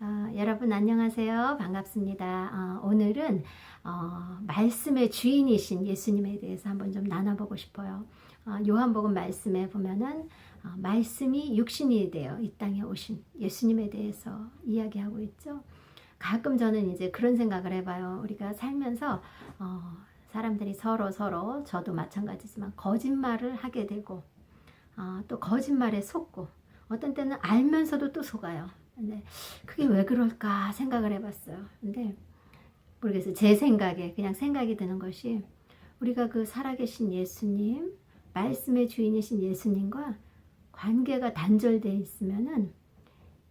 어, 여러분 안녕하세요. 반갑습니다. 어, 오늘은 어, 말씀의 주인이신 예수님에 대해서 한번 좀 나눠보고 싶어요. 어, 요한복음 말씀에 보면은 어, 말씀이 육신이 되어 이 땅에 오신 예수님에 대해서 이야기하고 있죠. 가끔 저는 이제 그런 생각을 해봐요. 우리가 살면서 어, 사람들이 서로 서로 저도 마찬가지지만 거짓말을 하게 되고 어, 또 거짓말에 속고 어떤 때는 알면서도 또 속아요. 근데 그게 왜 그럴까 생각을 해봤어요. 근데 모르겠어요. 제 생각에 그냥 생각이 드는 것이 우리가 그 살아계신 예수님, 말씀의 주인이신 예수님과 관계가 단절돼 있으면은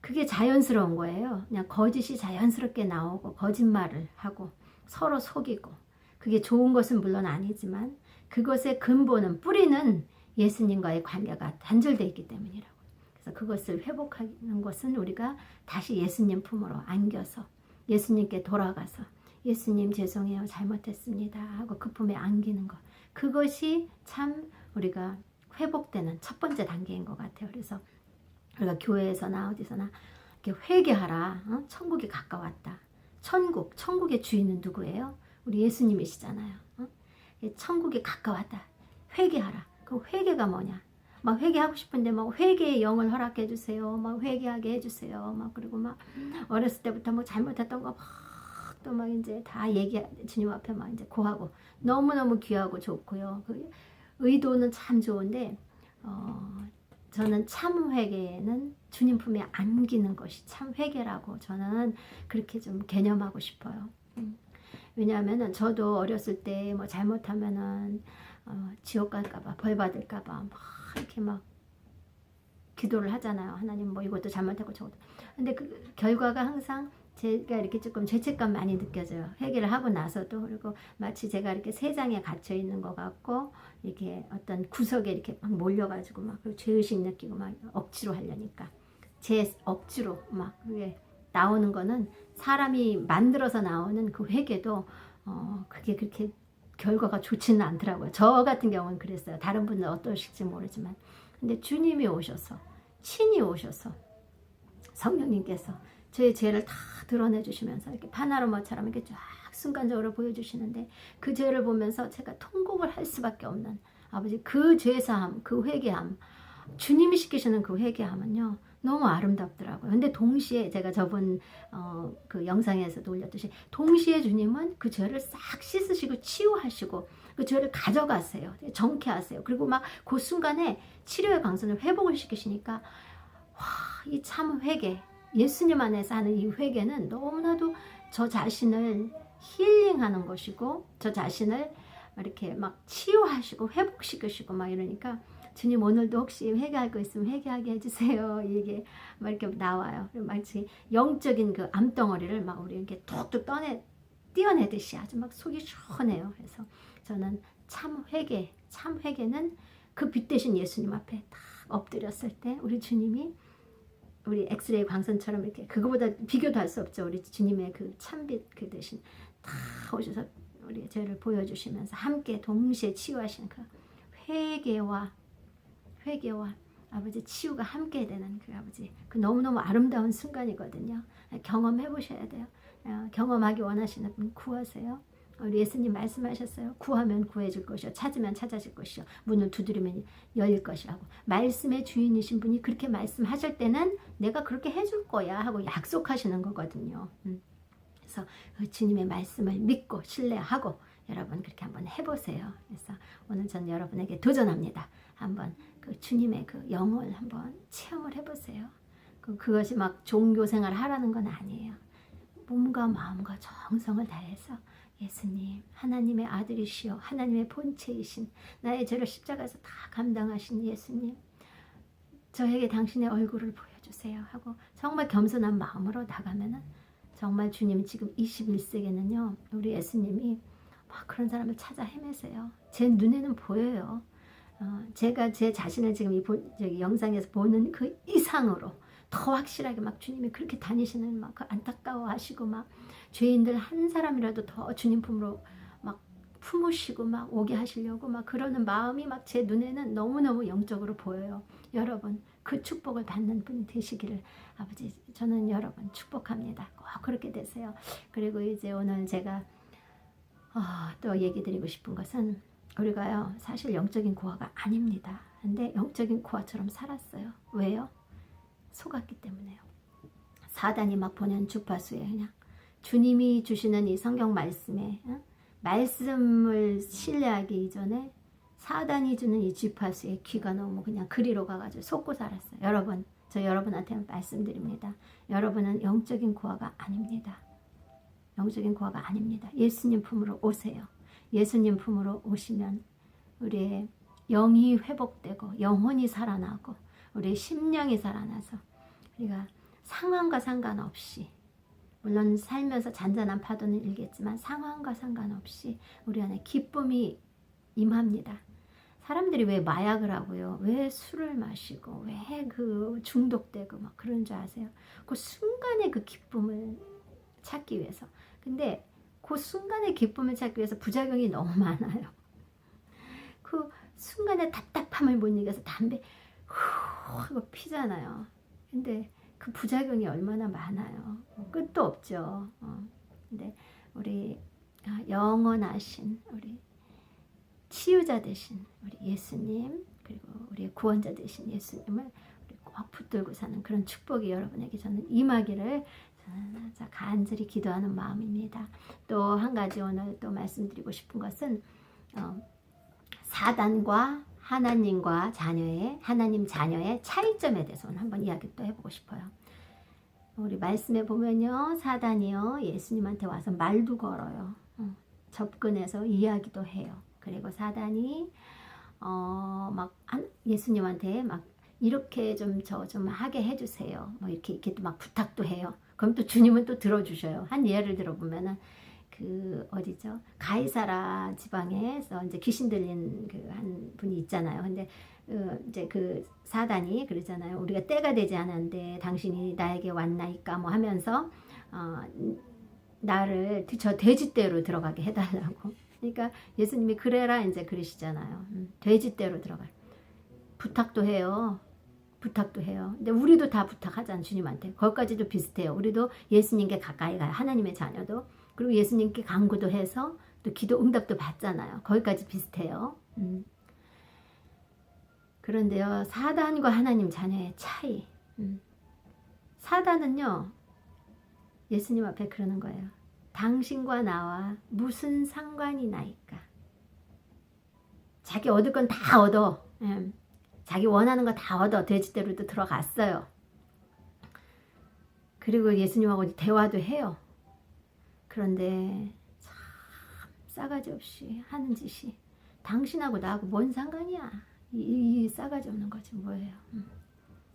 그게 자연스러운 거예요. 그냥 거짓이 자연스럽게 나오고 거짓말을 하고 서로 속이고 그게 좋은 것은 물론 아니지만 그것의 근본은 뿌리는 예수님과의 관계가 단절돼 있기 때문이라고. 그래서 그것을 회복하는 것은 우리가 다시 예수님 품으로 안겨서 예수님께 돌아가서 예수님 죄송해요 잘못했습니다 하고 그 품에 안기는 것 그것이 참 우리가 회복되는 첫 번째 단계인 것 같아요. 그래서 우리가 교회에서나 어디서나 이렇게 회개하라 어? 천국이 가까웠다. 천국 천국의 주인은 누구예요? 우리 예수님이시잖아요. 어? 천국이 가까웠다. 회개하라. 그 회개가 뭐냐? 막 회개하고 싶은데 막 회개의 영을 허락해 주세요. 막 회개하게 해 주세요. 막 그리고 막 어렸을 때부터 뭐 잘못했던 거 막 또 막 이제 다 얘기 주님 앞에 막 이제 고하고 너무 너무 귀하고 좋고요. 그 의도는 참 좋은데 어, 저는 참 회개는 주님 품에 안기는 것이 참 회개라고 저는 그렇게 좀 개념하고 싶어요. 음. 왜냐하면은 저도 어렸을 때 뭐 잘못하면은 어, 지옥 갈까봐 벌 받을까봐 막 이렇게 막 기도를 하잖아요. 하나님 뭐 이것도 잘못하고 저것도. 근데 그 결과가 항상 제가 이렇게 조금 죄책감 많이 느껴져요. 회개를 하고 나서도 그리고 마치 제가 이렇게 세상에 갇혀 있는 것 같고 이렇게 어떤 구석에 이렇게 막 몰려가지고 막 죄의식 느끼고 막 억지로 하려니까 제 억지로 막 그게 나오는 거는 사람이 만들어서 나오는 그 회개도 어 그게 그렇게 결과가 좋지는 않더라고요. 저 같은 경우는 그랬어요. 다른 분은 어떠실지 모르지만 근데 주님이 오셔서 친히 오셔서 성령님께서 제 죄를 다 드러내 주시면서 이렇게 파나로마처럼 이렇게 쫙 순간적으로 보여주시는데 그 죄를 보면서 제가 통곡을 할 수밖에 없는 아버지 그 죄사함, 그 회개함, 주님이 시키시는 그 회개함은요 너무 아름답더라고요. 근데 동시에 제가 저번 어, 그 영상에서도 올렸듯이 동시에 주님은 그 죄를 싹 씻으시고 치유하시고 그 죄를 가져가세요. 정케하세요. 그리고 막 그 순간에 치료의 광선을 회복을 시키시니까 와, 이참 회개, 예수님 안에서 하는 이 회개는 너무나도 저 자신을 힐링하는 것이고 저 자신을 이렇게 막 치유하시고 회복시키시고 막 이러니까 주님 오늘도 혹시 회개할 거 있으면 회개하게 해주세요. 이게 막 이렇게 나와요. 마치 영적인 그 암덩어리를 막 우리 이렇게 툭툭 떠내 띄어내듯이 아주 막 속이 시원해요. 그래서 저는 참 회개, 참 회개는 그 빛 대신 예수님 앞에 딱 엎드렸을 때 우리 주님이 우리 엑스레이 광선처럼 이렇게 그거보다 비교도 할 수 없죠. 우리 주님의 그 참빛 그 대신 다 오셔서 우리 죄를 보여주시면서 함께 동시에 치유하시는 그 회개와 회개와 아버지 치유가 함께 되는 그 아버지 그 너무너무 아름다운 순간이거든요. 경험해 보셔야 돼요. 어, 경험하기 원하시는 분 구하세요. 우리 예수님 말씀하셨어요. 구하면 구해줄 것이요. 찾으면 찾아질 것이요. 문을 두드리면 열릴 것이라고. 말씀의 주인이신 분이 그렇게 말씀하실 때는 내가 그렇게 해줄 거야 하고 약속하시는 거거든요. 음. 그래서 그 주님의 말씀을 믿고 신뢰하고 여러분 그렇게 한번 해보세요. 그래서 오늘 전 여러분에게 도전합니다. 한번 그 주님의 그 영을 한번 체험을 해보세요. 그, 그것이 막 종교 생활 하라는 건 아니에요. 몸과 마음과 정성을 다해서 예수님, 하나님의 아들이시여, 하나님의 본체이신 나의 죄를 십자가에서 다 감당하신 예수님, 저에게 당신의 얼굴을 보여주세요 하고 정말 겸손한 마음으로 나가면은 정말 주님 지금 21세기는요, 우리 예수님이 막 그런 사람을 찾아 헤매세요. 제 눈에는 보여요. 어, 제가 제 자신을 지금 이 보, 저기 영상에서 보는 그 이상으로 더 확실하게 막 주님이 그렇게 다니시는 막그 안타까워하시고 막 죄인들 한 사람이라도 더 주님 품으로 막 품으시고 막 오게 하시려고 막 그러는 마음이 막 제 눈에는 너무너무 영적으로 보여요. 여러분 그 축복을 받는 분이 되시기를 아버지 저는 여러분 축복합니다. 꼭 그렇게 되세요. 그리고 이제 오늘 제가 어, 또 얘기 드리고 싶은 것은 우리가요 사실 영적인 고아가 아닙니다. 근데 영적인 고아처럼 살았어요. 왜요? 속았기 때문에요. 사단이 막 보낸 주파수에 그냥 주님이 주시는 이 성경 말씀에 응? 말씀을 신뢰하기 이전에 사단이 주는 이 주파수에 귀가 너무 그냥 그리로 가가지고 속고 살았어요. 여러분, 저 여러분한테 말씀드립니다. 여러분은 영적인 고아가 아닙니다. 영적인 고아가 아닙니다. 예수님 품으로 오세요. 예수님 품으로 오시면 우리의 영이 회복되고 영혼이 살아나고 우리의 심령이 살아나서 우리가 상황과 상관없이 물론 살면서 잔잔한 파도는 일겠지만 상황과 상관없이 우리 안에 기쁨이 임합니다. 사람들이 왜 마약을 하고요? 왜 술을 마시고 왜 그 중독되고 막 그런 줄 아세요? 그 순간의 그 기쁨을 찾기 위해서. 근데 그 순간의 기쁨을 찾기 위해서 부작용이 너무 많아요. 그 순간의 답답함을 못 이겨서 담배 후 하고 피잖아요. 근데 그 부작용이 얼마나 많아요. 끝도 없죠. 어. 근데 우리 아, 영원하신 우리 치유자 되신 우리 예수님 그리고 우리의 구원자 되신 예수님을 우리 꼭 붙들고 사는 그런 축복이 여러분에게 저는 임하기를 자, 간절히 기도하는 마음입니다. 또 한 가지 오늘 또 말씀드리고 싶은 것은 어, 사단과 하나님과 자녀의 하나님 자녀의 차이점에 대해서 오늘 한번 이야기 또 해보고 싶어요. 우리 말씀에 보면요 사단이요 예수님한테 와서 말도 걸어요. 어, 접근해서 이야기도 해요. 그리고 사단이 어 막 예수님한테 막 이렇게 좀 저좀 하게 해주세요. 뭐 이렇게 이렇게 또 막 부탁도 해요. 그럼 또 주님은 또 들어주셔요. 한 예를 들어보면은 그 어디죠? 가이사라 지방에서 이제 귀신 들린 그 한 분이 있잖아요. 근데 어 이제 그 사단이 그러잖아요. 우리가 때가 되지 않았는데 당신이 나에게 왔나이까 뭐 하면서 어 나를 저 돼지떼로 들어가게 해달라고. 그러니까 예수님이 그래라 이제 그러시잖아요. 음, 돼지떼로 들어가. 부탁도 해요. 부탁도 해요. 근데 우리도 다 부탁하잖아 주님한테. 거기까지도 비슷해요. 우리도 예수님께 가까이 가요. 하나님의 자녀도. 그리고 예수님께 강구도 해서 또 기도 응답도 받잖아요. 거기까지 비슷해요. 음. 그런데요, 사단과 하나님 자녀의 차이. 음. 사단은요, 예수님 앞에 그러는 거예요. 당신과 나와 무슨 상관이 나이까? 자기 얻을 건 다 얻어. 음. 자기 원하는 거 다 얻어. 돼지대로도 들어갔어요. 그리고 예수님하고 대화도 해요. 그런데 참 싸가지 없이 하는 짓이 당신하고 나하고 뭔 상관이야? 이, 이 싸가지 없는 거지 뭐예요? 음.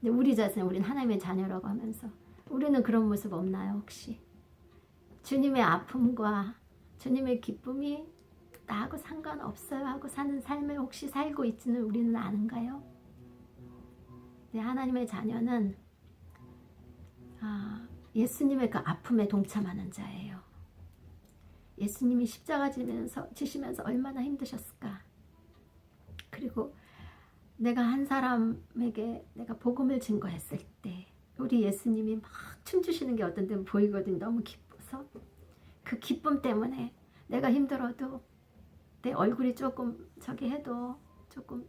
근데 우리 자신 우리는 하나님의 자녀라고 하면서 우리는 그런 모습 없나요 혹시? 주님의 아픔과 주님의 기쁨이 나하고 상관없어요 하고 사는 삶을 혹시 살고 있지는 우리는 아는가요? 네, 하나님의 자녀는 아, 예수님의 그 아픔에 동참하는 자예요. 예수님이 십자가 지면서 지시면서 얼마나 힘드셨을까? 그리고 내가 한 사람에게 내가 복음을 증거했을 때 우리 예수님이 막 춤추시는 게 어떤 때는 보이거든요. 너무 기뻐서 그 기쁨 때문에 내가 힘들어도 내 얼굴이 조금 저기 해도 조금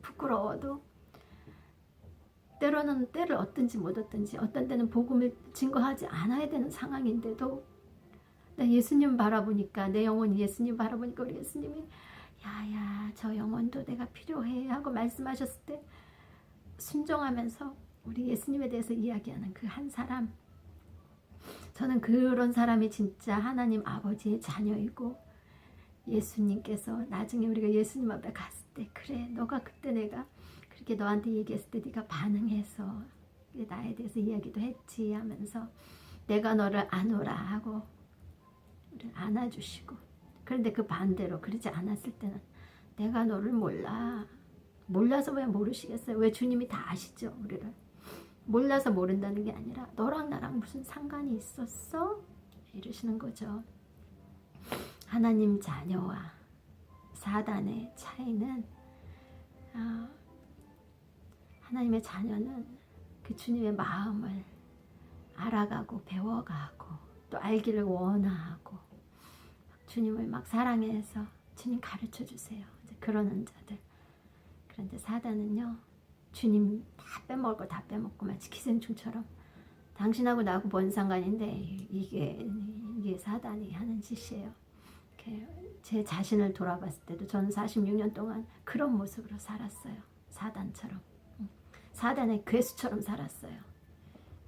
부끄러워도 때로는 때를 얻든지 못 얻든지 어떤 때는 복음을 증거하지 않아야 되는 상황인데도 나 예수님 바라보니까 내 영혼이 예수님 바라보니까 우리 예수님이 야야 저 영혼도 내가 필요해 하고 말씀하셨을 때 순종하면서 우리 예수님에 대해서 이야기하는 그 한 사람. 저는 그런 사람이 진짜 하나님 아버지의 자녀이고 예수님께서 나중에 우리가 예수님 앞에 갔을 때 그래 너가 그때 내가 그렇게 너한테 얘기했을 때 네가 반응해서 나에 대해서 이야기도 했지 하면서 내가 너를 안오라 하고 안아주시고 그런데 그 반대로 그러지 않았을 때는 내가 너를 몰라. 몰라서 왜 모르시겠어요? 왜 주님이 다 아시죠 우리를? 몰라서 모른다는 게 아니라 너랑 나랑 무슨 상관이 있었어? 이러시는 거죠. 하나님 자녀와 사단의 차이는 아, 하나님의 자녀는 그 주님의 마음을 알아가고 배워가고 또 알기를 원하고 주님을 막 사랑해서 주님 가르쳐 주세요. 이제 그러는 자들. 그런데 사단은요, 주님 다 빼먹을 거다 빼먹고 마치 기생충처럼 당신하고 나하고 뭔 상관인데 이게 이게 사단이 하는 짓이에요. 제 자신을 돌아봤을 때도 저는 46년 동안 그런 모습으로 살았어요. 사단처럼. 응. 사단의 괴수처럼 살았어요.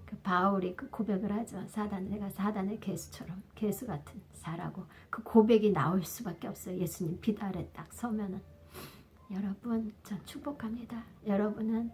그 바울이 그 고백을 하죠. 사단, 내가 사단의 괴수처럼 괴수 같은 사라고 그 고백이 나올 수밖에 없어요. 예수님 빛 아래 딱 서면은 여러분 전 축복합니다. 여러분은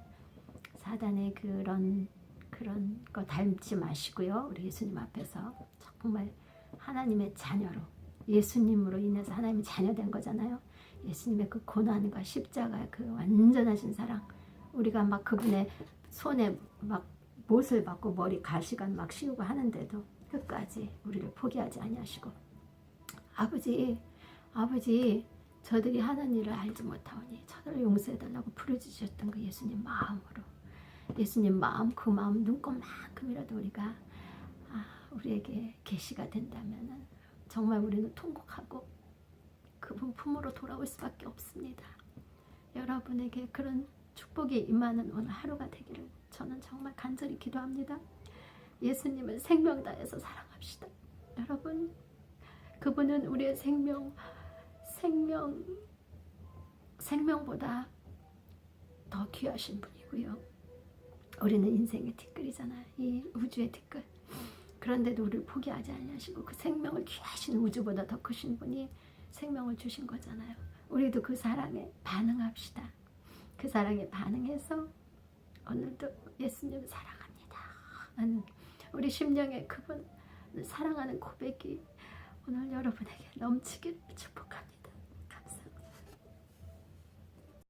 사단의 그런 그런 거 닮지 마시고요. 우리 예수님 앞에서 정말 하나님의 자녀로 예수님으로 인해서 하나님의 자녀된 거잖아요. 예수님의 그 고난과 십자가의 그 완전하신 사랑 우리가 막 그분의 손에 막 못을 받고 머리 가시관 막 씌우고 하는데도 끝까지 우리를 포기하지 아니하시고 아버지 아버지 저들이 하는 일을 알지 못하오니 저들을 용서해달라고 부르짖으셨던 그 예수님 마음으로 예수님 마음 그 마음 눈꽃만큼이라도 우리가 아, 우리에게 계시가 된다면 정말 우리는 통곡하고 그분 품으로 돌아올 수밖에 없습니다. 여러분에게 그런 축복이 임하는 오늘 하루가 되기를 저는 정말 간절히 기도합니다. 예수님을 생명 다해서 사랑합시다. 여러분, 그분은 우리의 생명, 생명, 생명보다 더 귀하신 분이고요. 우리는 인생의 티끌이잖아요. 이 우주의 티끌. 그런데도 우리를 포기하지 않으시고 그 생명을 귀하신 우주보다 더 크신 분이 생명을 주신 거잖아요. 우리도 그 사랑에 반응합시다. 그 사랑에 반응해서 오늘도 예수님 사랑합니다. 하는 우리 심령의 그분 사랑하는 고백이 오늘 여러분에게 넘치기를 축복합니다.